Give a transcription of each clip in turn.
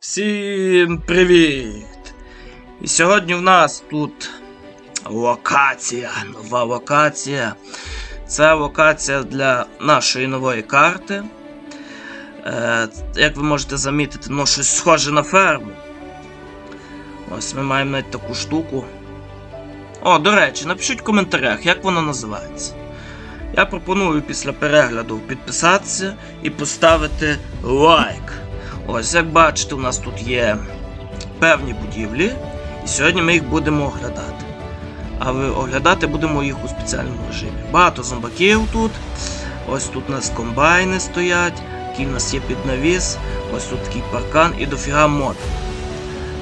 Всім привіт! І сьогодні в нас тут локація, нова локація. Це локація для нашої нової карти. Е, як ви можете замітити, ну щось схоже на ферму. Ось ми маємо навіть таку штуку. О, до речі, напишіть в коментарях, як вона називається. Я пропоную після перегляду підписатися і поставити лайк. Ось, як бачите, у нас тут є певні будівлі, і сьогодні ми їх будемо оглядати. А ви оглядати будемо їх у спеціальному режимі. Багато зомбаків тут. Ось тут у нас комбайни стоять, який у нас є піднавіс, ось тут такий паркан і дофіга модів.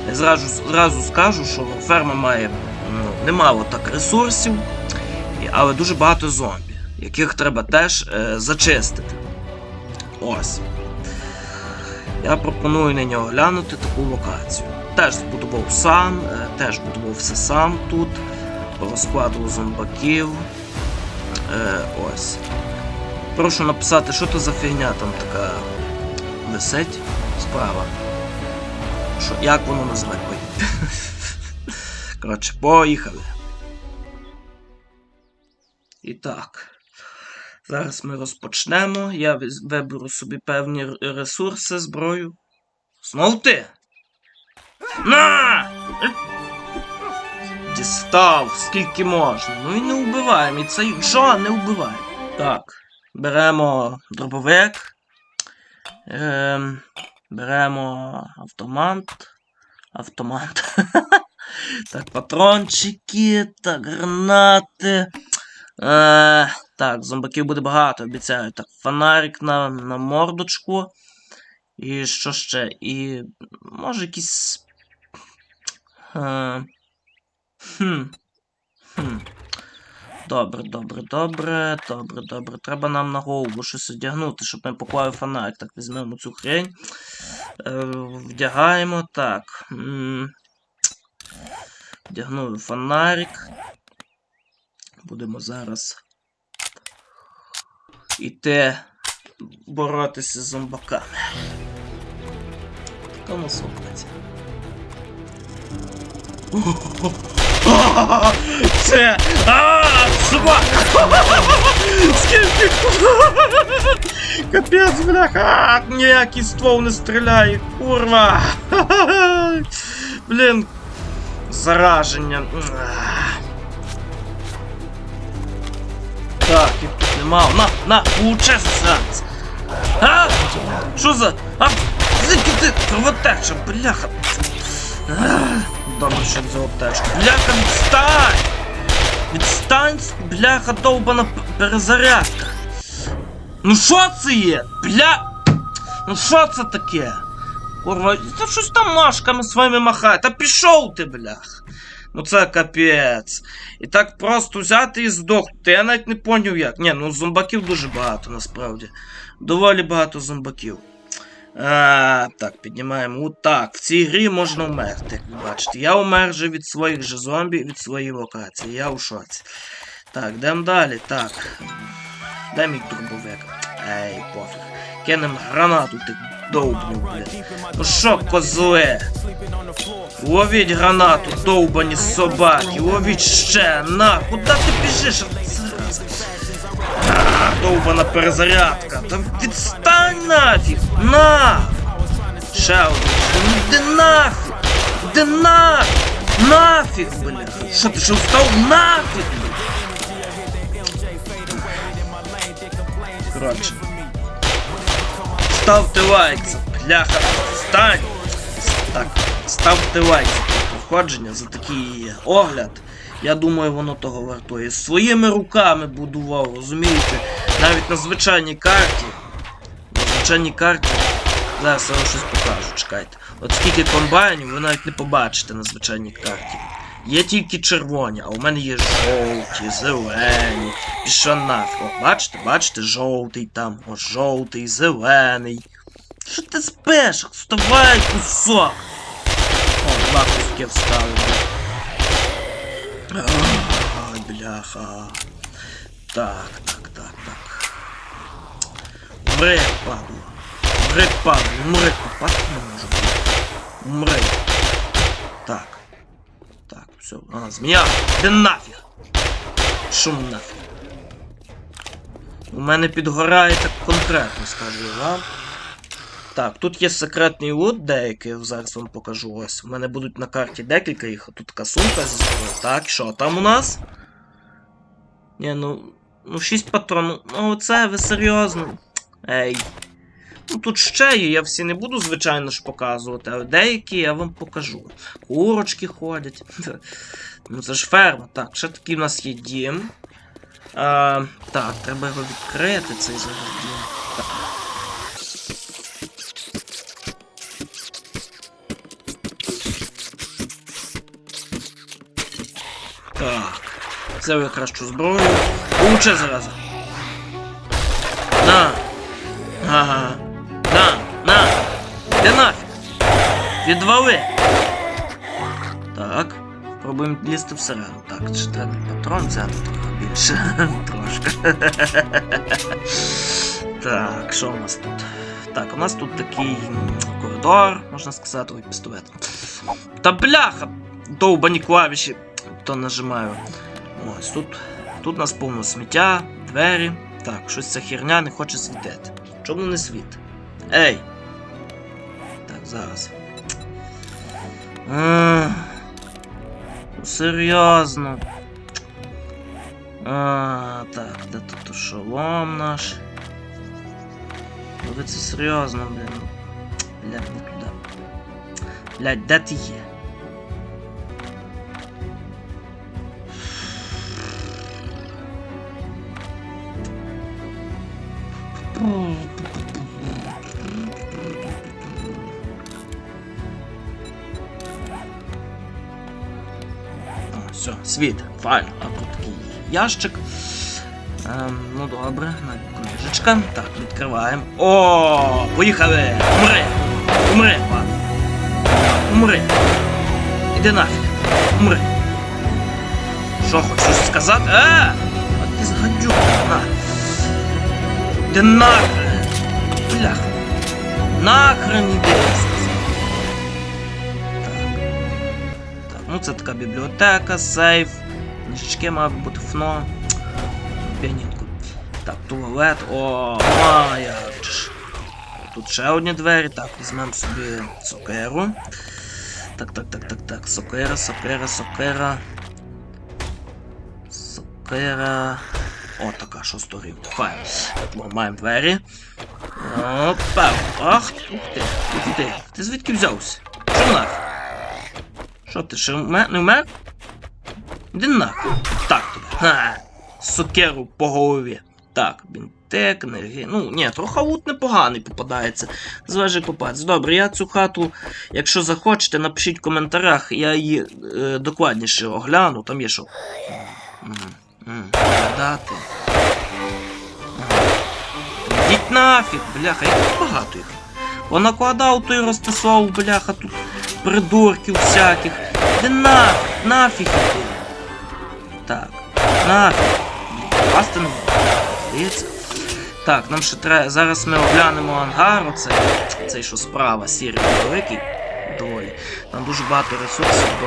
Я зразу, зразу скажу, що ферма має ну, немало так ресурсів, але дуже багато зомбі, яких треба теж е, зачистити. Ось. Я пропоную нині оглянути таку локацію. Теж збудував сам, е, теж будував все сам тут, розкладував зомбаків. Е, ось. Прошу написати, що то за фігня там така висить справа. Що, як воно називає? Коротше, поїхали. І так. Зараз ми розпочнемо. Я виберу собі певні ресурси, зброю. Знов ти? На! Е! Дістав, скільки можна. Ну і не вбиваємо. І цей Джо не вбиває. Так, беремо дробовик. Ем, беремо автомат. Автомат. так, патрончики, так, гранати. Е, так, зомбаків буде багато, обіцяю. Так, фонарик на, на мордочку. І що ще? І. Може якісь. Е, хм. Хм. Добре, добре, добре, добре, добре. Треба нам на голову щось одягнути, щоб ми поклали фонарик. Так, візьмемо цю хрень. Е, вдягаємо. Так. Вдягнули фонарик. Будемо зараз іти боротися з зомбаками. Кому слухається? Це! А, собака! Скільки? Капець, бляха! Ніякий ствол не стріляє, курва! Блін, зараження. Так, їх тут нема. На, на, получай зараз. А? Що за? А? Звідки ти? Кровотеча, бляха. А, Добре, що взяв аптечку. Бляха, відстань! Відстань, бляха, довбана п- перезарядка. Ну що це є? Бля. Ну що це таке? Курва, та щось там ножками своїми махає. Та пішов ти, блях. Ну це капець. І так просто взяти і здохнути. Я навіть не поняв як. Ні, ну зомбаків дуже багато насправді. Доволі багато зомбаків. А, так, піднімаємо. Отак. В цій грі можна вмерти, як ви бачите. Я умер же від своїх же зомбі, від своєї локації. Я у шоці. Так, йдемо далі. Так. Де мій турбовик? Ей, пофіг. Кинем гранату, ти довбнув, блядь. Ну що, козле? Ловіть гранату, довбані собаки, ловіть ще, на, куди ти біжиш? Довбана перезарядка. Та відстань нафіг! На! Ще один. Ну Іди нафіг! Іди нафіг! Нафіг, бля! Що ти що встав? Нафіг! Коротше. Ставте лайк, бляха, встань! Так, ставте лайк за проходження, за такий огляд. Я думаю, воно того вартує. Своїми руками будував, розумієте? Навіть на звичайній карті. На звичайній карті. Зараз я вам щось покажу, чекайте. От скільки комбайнів ви навіть не побачите на звичайній карті. Є тільки червоні, а у мене є жовті, зелені. Що нафіг? О, бачите, бачите, жовтий там, о, жовтий, зелений. Що ти спеш? Вставай, кусок! О, два куски встали. Ай, бляха. Так, так, так, так. Мри, падло. Мри, падло, мри, попасти не можу. Умри. Так. Все. А, змія. Де нафіг? Шум нафіг. У мене підгорає так конкретно, скажу вам. Так, тут є секретний лут деякий, зараз вам покажу. Ось. У мене будуть на карті декілька їх. Тут така сумка зі зброєю. Так, що там у нас? Ні, ну. Ну, 6 патронів. Ну, оце ви серйозно. Ей. Ну тут ще є, я всі не буду, звичайно ж, показувати, а деякі я вам покажу. Курочки ходять. Ну це ж ферма. Так, ще такий у нас є дім. А, так, треба його відкрити, цей зараз дім. Так. Так. Взяв я кращу зброю. Получи зараза. На. Ага. Відвали. Так. Пробуємо лізти всередину. Так, ще треба патрон взяти трохи більше. Трошки. так, що у нас тут? Так, у нас тут такий коридор, можна сказати, ой, пістолет. Та бляха! Довбані клавіші, то нажимаю. Ось тут. Тут у нас повно сміття, двері. Так, щось ця херня не хоче світити. Чому не світ? Ей! Так, зараз. Ну, серйозно. А, так, де тут шолом наш? Ви це серйозно, блін. Блядь, не туди. Блядь, де ти є? Все, світ, файно. А тут такий ящик. Ем, ну добре, книжечка. Так, відкриваємо. О, поїхали! Умри! Умри, пан! Умри! Іди нафіг! Умри! Що хочеш сказати? А! А ти згадюк! На! Ти нахрен! Бляха! Нахрен іди, ну це така бібліотека, сейф. Книжечки мав бути фно. Піанінку. Так, туалет. О, ж. Тут ще одні двері. Так, візьмемо собі сокеру. Так, так, так, так, так. Сокера, сокера, сокера. Сокера. О, така шосторівня. Файн. Так, маємо двері. Опа. Ах, ух ти, ух ти. Ти звідки взявся? Нафіг? Що ти, ще вме- не вмер? Іди нахуй. Так тобі. Ха. Сокеру по голові. Так, бінте, книги. Ну, ні, трохи лут непоганий попадається. Залежить попасть. Добре, я цю хату, якщо захочете, напишіть в коментарях, я її е, докладніше огляну. Там є що. М, м, Дати. Йдіть нафіг, бляха, як багато їх. Понакладав той розписав, бляха, тут придурків всяких. Де нафіг, нафіг іди. Так, нафіг. Пасти. Здається. Так, нам ще треба. Зараз ми оглянемо ангар, оце, цей що справа, сірий великий. Доволі. Там дуже багато ресурсів, бо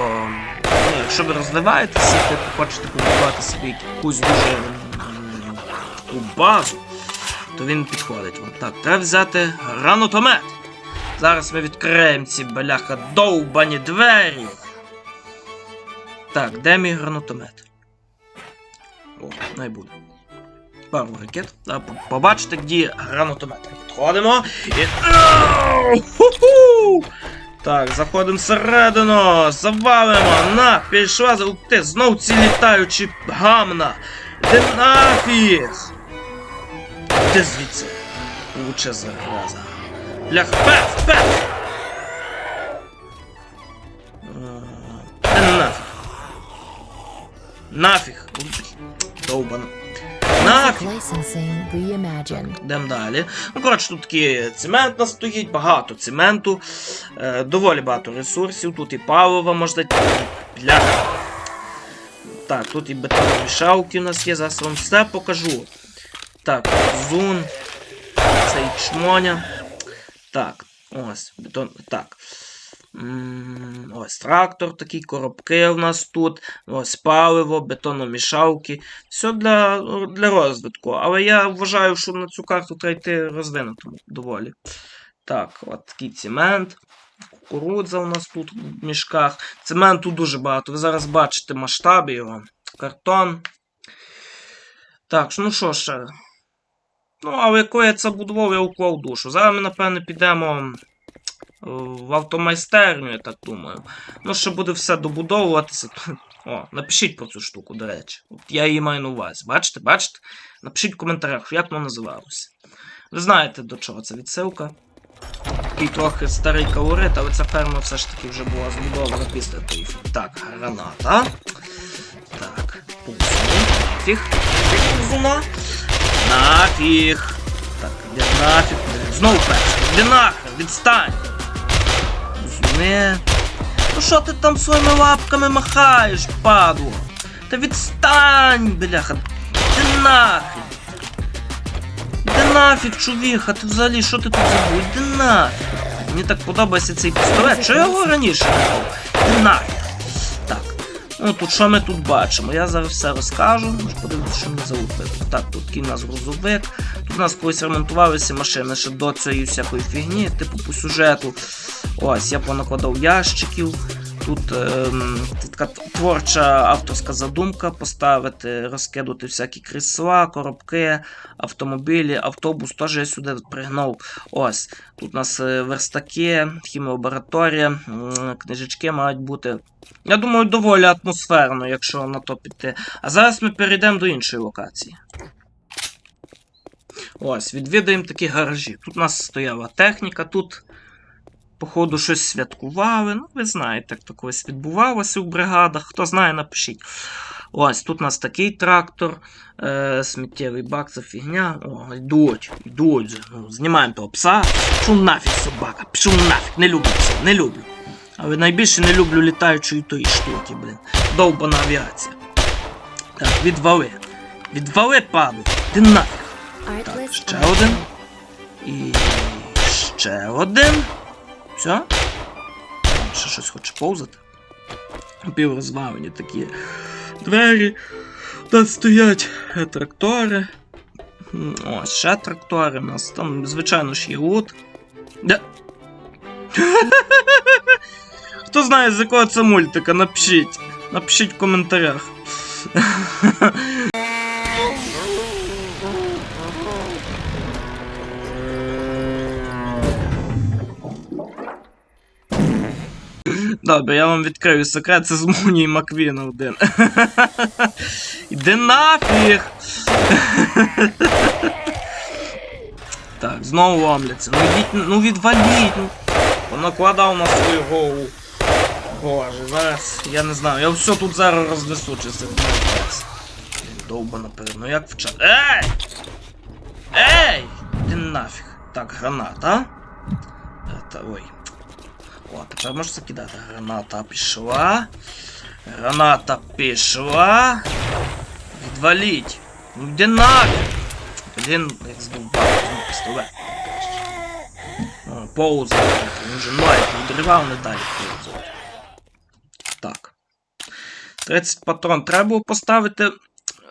ну, якщо ви розвиваєтеся, типу хочете побудувати собі якусь дуже таку базу, то він підходить вам. Так, треба взяти гранатомет. Зараз ми відкриємо ці бляха довбані двері. Так, де мій гранатомет? О, не буде. Пару ракет. А, по- побачите, де гранатомет. Підходимо і. Ху-ху! Так, заходимо всередину, завалимо, на, пішла. Ух ти, знов ці літаючі гамна. Де нафіг? Де звідси? Лучше зараза. Блях, пес, пес! Нафіг? Нафіг. Довбано. Нафіг. Йдемо далі. Ну, коротше, тут такий цемент у нас стоїть, багато цементу, е, доволі багато ресурсів, тут і палива можна. Бля. Так, тут і бетономішалки у нас є, зараз вам все покажу. Так, зун. Цей чмоня. Так, ось, бетон. Так. Ось трактор, такі коробки у нас тут, ось паливо, бетономішалки. Все для, для розвитку. Але я вважаю, що на цю карту треба йти розвинутому доволі. Так, от такий цемент. Кукурудза у нас тут в мішках. Цементу дуже багато. Ви зараз бачите масштаби його. Картон. Так, ну що ще? Ну, але яку я це будував, я уклав душу. Зараз ми, напевно, підемо в автомайстерню, я так думаю. Ну, ще буде все добудовуватися. О, напишіть про цю штуку, до речі. От я її маю на увазі. Бачите, бачите? Напишіть в коментарях, як воно називалося. Ви знаєте, до чого це відсилка. Такий трохи старий калорит, але ця ферма все ж таки вже була збудована після тої. Так, граната. Так, пузуна. Фіг пузуна. Нафіг. Так, де нафіг. Знову перший. Де нахрен, відстань. Пузуни. Ну що ти там своїми лапками махаєш, падло? Та відстань, бляха. Де нахрен. Іди нафіг, чувіха, ти взагалі що ти тут забув? Іди нафіг. Мені так подобається цей пістолет. Чого його раніше не брав? Іди нафіг. Ну тут що ми тут бачимо? Я зараз все розкажу. Може подивитися, що ми залупили. Так, тут такий нас грузовик. Тут у нас колись ремонтувалися машини ще до цієї всякої фігні, типу по сюжету. Ось, я понакладав ящиків. Тут ем, така творча авторська задумка поставити, розкидати всякі крісла, коробки, автомобілі, автобус теж я сюди пригнув. Ось. Тут у нас е, верстаки, хіміолабораторія, книжечки мають бути. Я думаю, доволі атмосферно, якщо на то піти. А зараз ми перейдемо до іншої локації. Ось, відвідаємо такі гаражі. Тут у нас стояла техніка, тут, походу, щось святкували. Ну, ви знаєте, як то колись відбувалося в бригадах. Хто знає, напишіть. Ось, тут у нас такий трактор, е, сміттєвий бак, це фігня. О, йдуть, йдуть. Ну, знімаємо того пса. Пішов нафіг собака, пішов нафіг, не люблю пса, не люблю. Але найбільше не люблю літаючої тої штуки, блин. Довбана авіація. Так, відвали. Відвали, паду. Ти нафіг. Artlist ще один. І ще один. Все? Там ще щось хоче повзати. Піврозвалені такі двері. Тут стоять трактори. Ось, ще трактори у нас. Там, звичайно ж, є лут. Де? Хто знає, з якого це мультика, напишіть. Напишіть в коментарях. Добре, я вам відкрию секрет, це з Муні і Маквіна один. Іди нафіг! так, знову ламляться. Ну йдіть, ну відваліть, ну. Понакладав на свою голову. Боже, зараз, я не знаю, я все тут зараз рознесу, чи це. Довбана перед, ну як вча. Ей! Ей! Іди нафіг. Так, граната. Это, ой. О, тепер можна закидати. Граната пішла. Граната пішла. Відваліть. Ну де нафіг? Блін, як здовбав, ну пістолет. Поуза. Він вже навіть не дривав, не далі повзати. Так. 30 патрон. Треба було поставити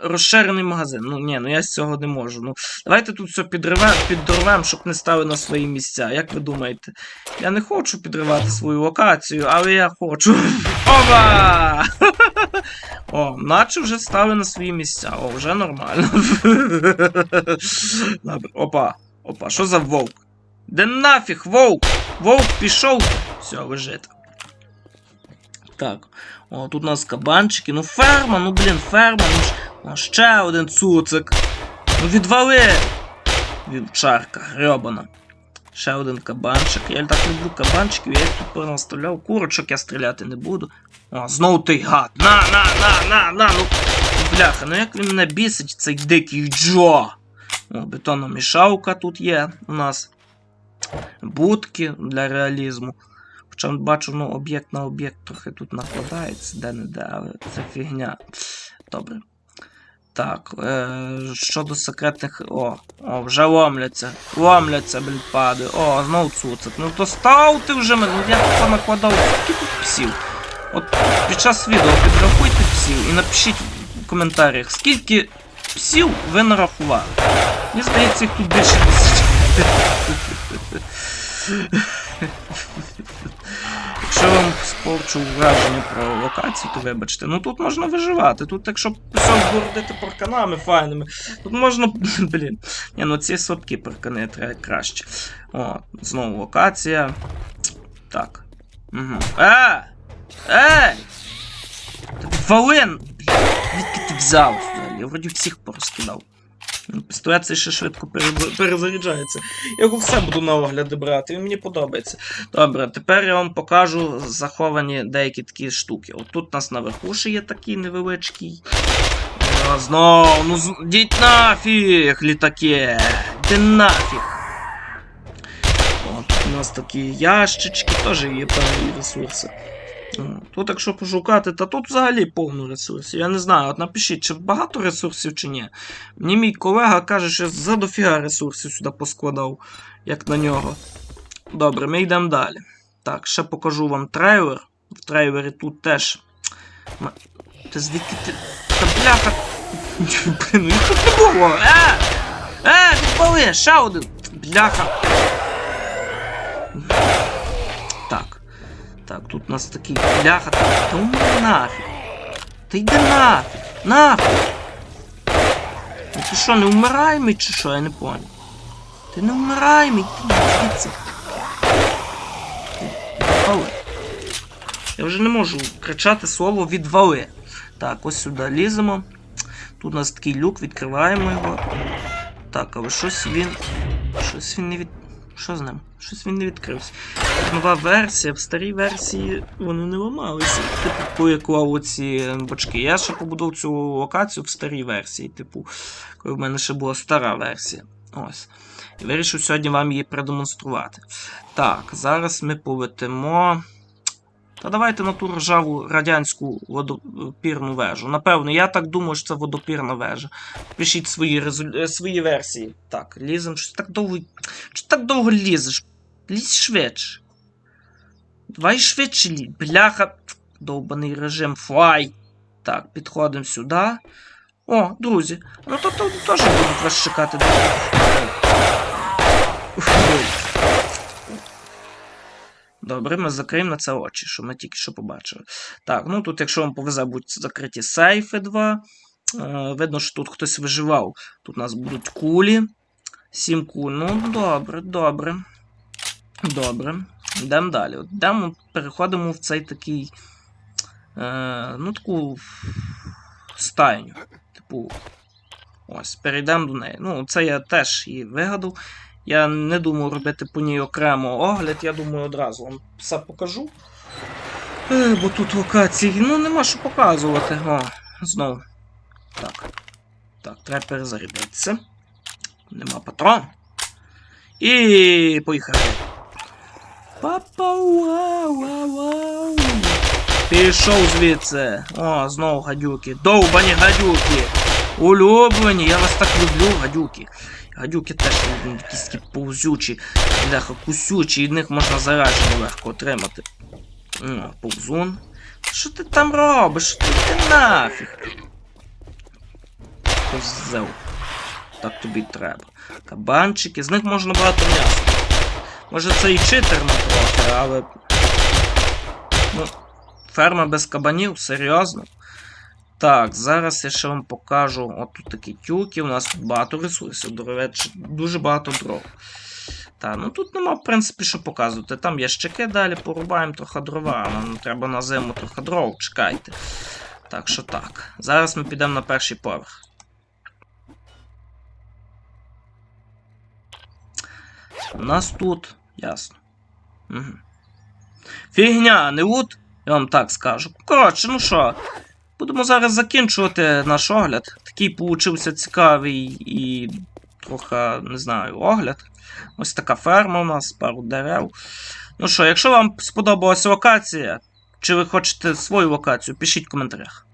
розширений магазин. Ну ні, ну я з цього не можу. Ну, давайте тут все підривемо, піддорвемо, щоб не стали на свої місця. Як ви думаєте? Я не хочу підривати свою локацію, але я хочу. Опа! О, наче вже стали на свої місця. О, вже нормально. Добре, опа. Опа, що за вовк? Де нафіг, вовк? Вовк пішов. Все, лежить. Так. О, тут у нас кабанчики. Ну ферма, ну блін, ферма. Ну, ж... Ще один цуцик. Ну відвали! Вівчарка, грьобана. Ще один кабанчик. Я так люблю кабанчиків, я їх тут понаставляв. Курочок я стріляти не буду. О, знову той гад. На, на, на, на, на, ну. Бляха, ну як він мене бісить, цей дикий Джо. О, бетономішалка тут є у нас. Будки для реалізму. Хоча бачу, ну, об'єкт на об'єкт трохи тут накладається, де-не-де, але це фігня. Добре. Так, е, щодо секретних. О, о, вже ломляться. Ломляться, блін, пади. О, знов цуцик. Ну то ставте вже мене. Ну я тут накладав скільки тут псів. От під час відео підрахуйте псів і напишіть в коментарях, скільки псів ви нарахували. Мені здається, їх тут більше тисячі. Якщо вам спорчу враження про локацію, то вибачте. Ну тут можна виживати. Тут, якщо все городити парканами файними, тут можна. Блін. Ні, ну ці слабкі паркани треба краще. О, знову локація. Так. Угу. Е! Ей! Та Вален! Звідки ти взяв? Я вроді всіх порозкидав. Пістолет ще швидко перезаряджається. Я його все буду на огляди брати, він мені подобається. Добре, тепер я вам покажу заховані деякі такі штуки. От тут у нас наверху ще є такий невеличкий. Знову, ну діть нафіг, літаки! Де нафіг! От у нас такі ящички, теж є певні ресурси. О, Тут, якщо пошукати, та тут взагалі повно ресурсів. Я не знаю, от напишіть, чи багато ресурсів, чи ні. Мені мій колега каже, що за дофіга ресурсів сюди поскладав, як на нього. Добре, ми йдемо далі. Так, ще покажу вам трейлер. В трейлері тут теж. Та звідки ти. Та бляха. Блін, ну тут не було. Е! Е, підпали! Ще один! Бляха. Так. Тут у нас такий бляха. Та умри нафіг. Та йди нафіг. Нафіг. Ну ти що, не вмираємий чи що? Я не понял. Ти не вмираємий, ти звідси. Відвали. Я вже не можу кричати слово відвали. Так, ось сюди ліземо. Тут у нас такий люк, відкриваємо його. Так, але щось він. Щось він не від. Що з ним? Щось він не відкрився. Нова версія, в старій версії вони не ламалися. Типу, коли я клав оці бочки. Я ще побудував цю локацію в старій версії, типу, коли в мене ще була стара версія. Ось. І вирішив сьогодні вам її продемонструвати. Так, зараз ми полетимо. Та давайте на ту ржаву радянську водопірну вежу. Напевно, я так думаю, що це водопірна вежа. Пишіть свої, резу... е, свої версії. Так, лізем. Щось так довго. Що так довго лізеш? Лізь швидше. Давай швидше лізь. Бляха. Довбаний режим. Флай. Так, підходимо сюди. О, друзі. Ну то тут теж будуть вас чекати. Ой. Добре, ми закриємо на це очі, що ми тільки що побачили. Так, ну тут, якщо вам повезе, будуть закриті сейфи 2. Е, видно, що тут хтось виживав. Тут у нас будуть кулі. 7 куль. Ну, добре, добре. Добре. Йдемо далі. Йдемо, переходимо в цей такий. Е, ну, таку стайню. Типу. Ось, перейдемо до неї. Ну, це я теж її вигадав. Я не думаю робити по ній окремо огляд, я думаю, одразу вам все покажу. Е, бо тут локації, ну нема що показувати. О, знову. Так. Так, треба перезарядитися. Нема патрон. І поїхали. Папа вау вау вау Пішов звідси. О, знову гадюки. Довбані гадюки. Улюблені, я вас так люблю, гадюки. Гадюки теж ну, якісь такі повзючі, бляха, кусючі, і них можна зараження легко отримати. О, повзун. Що ти там робиш? Ти, ти нафіг? Козел. Так тобі треба. Кабанчики, з них можна багато м'яса. Може це і читерно трохи, але. Ну, ферма без кабанів, серйозно. Так, зараз я ще вам покажу. От тут такі тюки, у нас тут багато ресурсів, до речі, дуже багато дров. Та, ну тут нема, в принципі, що показувати. Там ящики далі порубаємо трохи дрова. Нам треба на зиму трохи дров, чекайте. Так що так. Зараз ми підемо на перший поверх. У нас тут. Ясно. Угу. Фігня, не лут? Я вам так скажу. Коротше, ну що. Будемо зараз закінчувати наш огляд. Такий получився цікавий і трохи, не знаю, огляд. Ось така ферма у нас, пару дерев. Ну що, якщо вам сподобалася локація, чи ви хочете свою локацію, пишіть в коментарях.